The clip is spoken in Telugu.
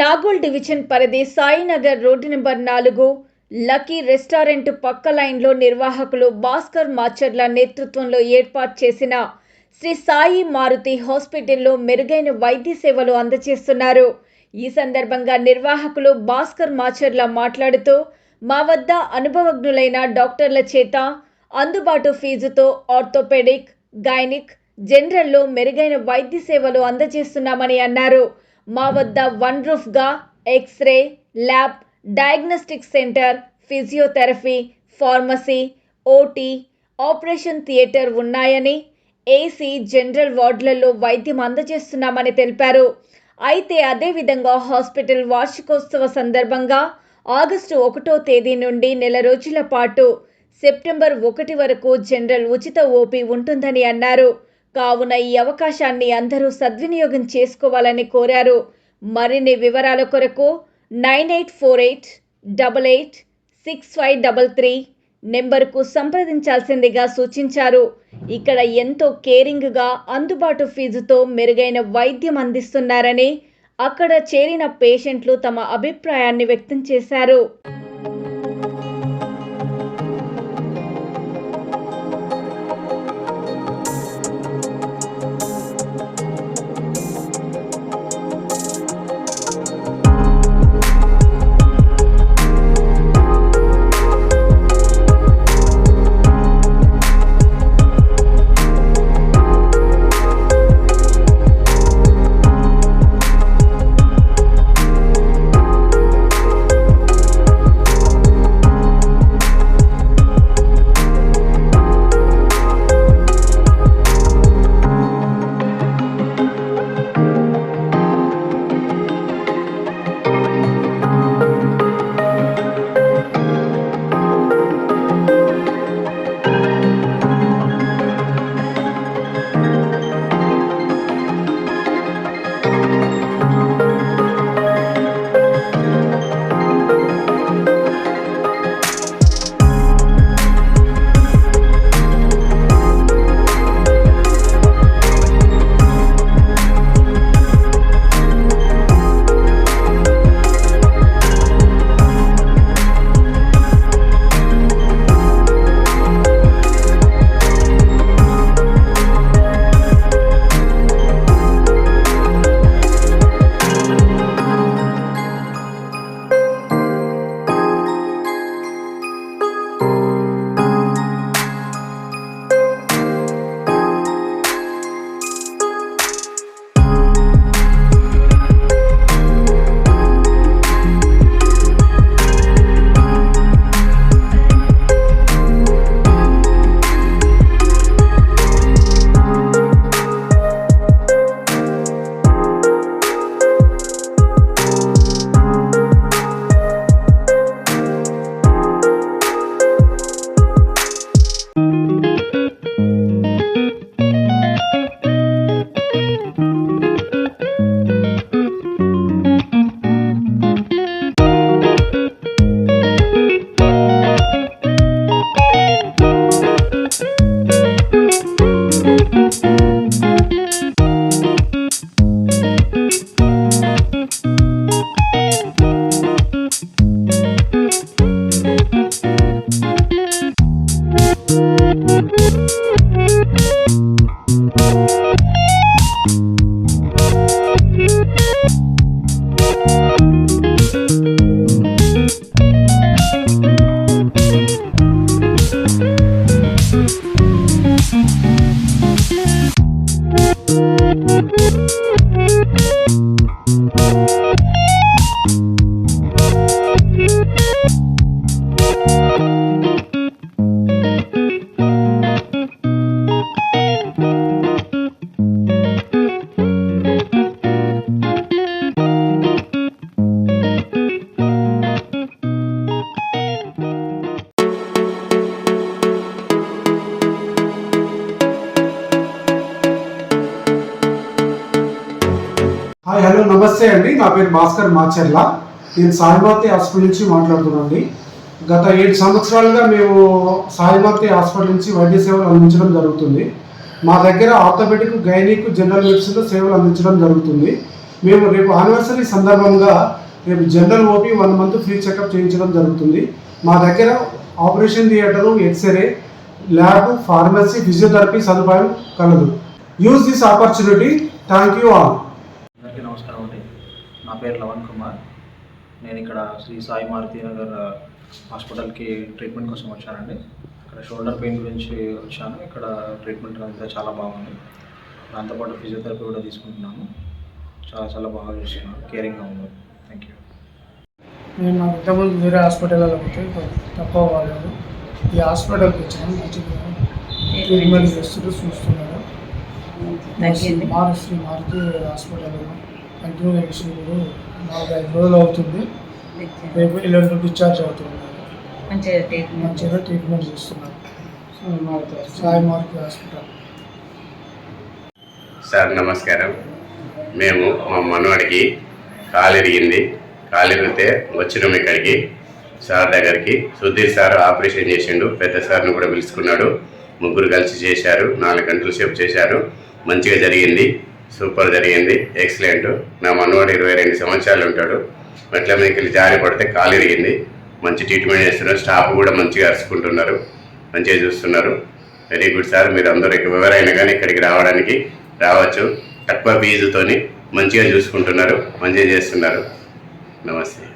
నాగోల్ డివిజన్ పరిధి సాయినగర్ రోడ్డు నెంబర్ నాలుగు లక్కీ రెస్టారెంట్ పక్క లైన్లో నిర్వాహకులు భాస్కర్ మాచర్ల నేతృత్వంలో ఏర్పాటు చేసిన శ్రీ సాయి మారుతి హాస్పిటల్లో మెరుగైన వైద్య సేవలు అందజేస్తున్నారు. ఈ సందర్భంగా నిర్వాహకులు భాస్కర్ మాచర్ల మాట్లాడుతూ మా వద్ద అనుభవజ్ఞులైన డాక్టర్ల చేత అందుబాటు ఫీజుతో ఆర్థోపెడిక్ గైనిక్ జనరల్లో మెరుగైన వైద్య సేవలు అందజేస్తున్నామని అన్నారు. మా వద్ద one రూఫ్గా X-ray lab diagnostic centre physiotherapy pharmacy OT operation theatre ఉన్నాయని ఏసీ జనరల్ వార్డులలో వైద్యం అందజేస్తున్నామని తెలిపారు. అయితే అదేవిధంగా హాస్పిటల్ వార్షికోత్సవ సందర్భంగా ఆగస్టు ఒకటో తేదీ నుండి నెల రోజుల పాటు సెప్టెంబర్ ఒకటి వరకు జనరల్ ఉచిత ఓపీ ఉంటుందని అన్నారు. కావున ఈ అవకాశాన్ని అందరూ సద్వినియోగం చేసుకోవాలని కోరారు. మరిన్ని వివరాల కొరకు nine eight four eight double eight six five double three నెంబర్కు సంప్రదించాల్సిందిగా సూచించారు. ఇక్కడ ఎంతో కేరింగ్గా అందుబాటు ఫీజుతో మెరుగైన వైద్యం అందిస్తున్నారని అక్కడ చేరిన పేషెంట్లు తమ అభిప్రాయాన్ని వ్యక్తం చేశారు. హాయ్ హలో నమస్తే అండి. నా పేరు భాస్కర్ మాచర్ల. నేను సాయిమాతి హాస్పిటల్ నుంచి మాట్లాడుతున్నానండి. గత ఏడు సంవత్సరాలుగా మేము సాయిమాతి హాస్పిటల్ నుంచి వైద్య సేవలు అందించడం జరుగుతుంది. మా దగ్గర ఆర్థోపెడిక్ గైనిక్ జనరల్ మెడిసిన్లో సేవలు అందించడం జరుగుతుంది. మేము రేపు యానివర్సరీ సందర్భంగా రేపు general OP one month free checkup చేయించడం జరుగుతుంది. మా దగ్గర operation theatre X-ray lab pharmacy physiotherapy సదుపాయం కలదు. Use this opportunity thank you all అందరికీ నమస్కారం అండి. నా పేరు లవణ్ కుమార్. నేను ఇక్కడ శ్రీ సాయి మారుతి నగర్ హాస్పిటల్కి ట్రీట్మెంట్ కోసం వచ్చానండి. ఇక్కడ షోల్డర్ పెయిన్ గురించి వచ్చాను. ఇక్కడ ట్రీట్మెంట్ అంతా చాలా బాగుంది. దాంతోపాటు ఫిజియోథెరపీ కూడా తీసుకుంటున్నాను. చాలా చాలా బాగా చూస్తున్నాను. కేరింగ్గా ఉంది. Thank you. నేను నాకు ఇంతకుముందు వేరే హాస్పిటల్లో పోతే తక్కువ కాలేదు ఈ హాస్పిటల్కి వచ్చాను. మంచిగా ట్రీట్మెంట్ చూస్తున్నాను. తగ్గింది మారుతి హాస్పిటల్ కంటిన్యూ ఐదు రోజులు అవుతుంది. రేపు ఎల్లుండి డిశ్చార్జ్ అవుతుంది. మంచిగా ట్రీట్మెంట్ మంచిగా ట్రీట్మెంట్ చేస్తున్నాను సాయి మారుతి హాస్పిటల్. సార్ నమస్కారం. మేము మా మనవాడికి కాలు ఇరిగింది. కాలు ఇరిగితే వచ్చినాం ఇక్కడికి. సార్ దగ్గరికి. సుధీర్ సార్ ఆపరేషన్ చేసిండు. పెద్ద సార్ని కూడా పిలుచుకున్నాడు. ముగ్గురు కలిసి చేశారు. నాలుగు గంటల సేపు చేశారు. మంచిగా జరిగింది. సూపర్ జరిగింది. ఎక్సలెంట్ నా మనవాడు ఇరవై రెండు సంవత్సరాలు ఉంటాడు. మెట్ల మీదకి జారి పడితే కాలు ఇరిగింది. మంచి ట్రీట్మెంట్ చేస్తున్నారు. స్టాఫ్ కూడా మంచిగా అరుచుకుంటున్నారు. మంచిగా చూస్తున్నారు. వెరీ గుడ్ సార్ మీరు అందరూ ఎవరైనా కానీ ఇక్కడికి రావడానికి రావచ్చు. తక్కువ ఫీజుతోని మంచిగా చూసుకుంటున్నారు. మంచిగా చేస్తున్నారు. నమస్తే.